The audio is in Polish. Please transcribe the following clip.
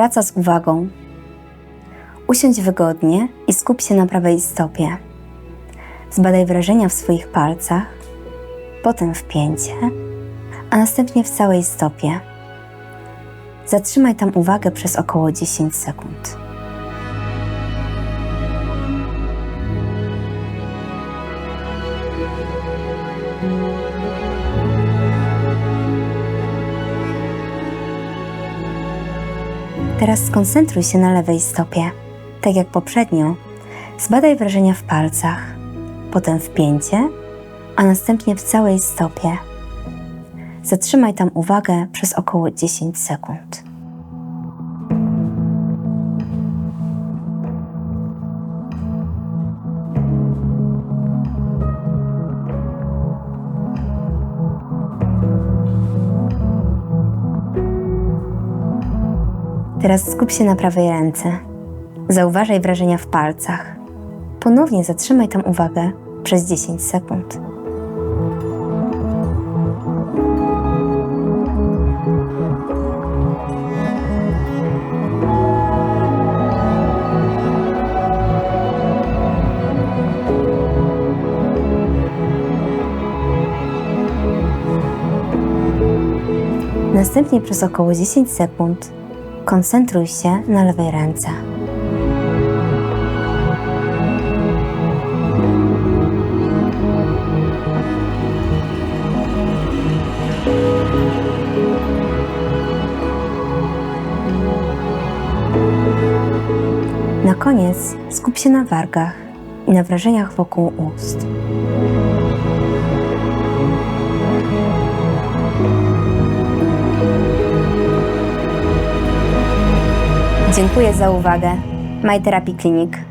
Praca z uwagą. Usiądź wygodnie i skup się na prawej stopie. Zbadaj wrażenia w swoich palcach, potem w pięcie, a następnie w całej stopie. Zatrzymaj tam uwagę przez około 10 sekund. Teraz skoncentruj się na lewej stopie. Tak jak poprzednio, zbadaj wrażenia w palcach, potem w pięcie, a następnie w całej stopie. Zatrzymaj tam uwagę przez około 10 sekund. Teraz skup się na prawej ręce. Zauważaj wrażenia w palcach. Ponownie zatrzymaj tam uwagę przez 10 sekund. Następnie przez około 10 sekund koncentruj się na lewej ręce. Na koniec skup się na wargach i na wrażeniach wokół ust. Dziękuję za uwagę. My Clinic.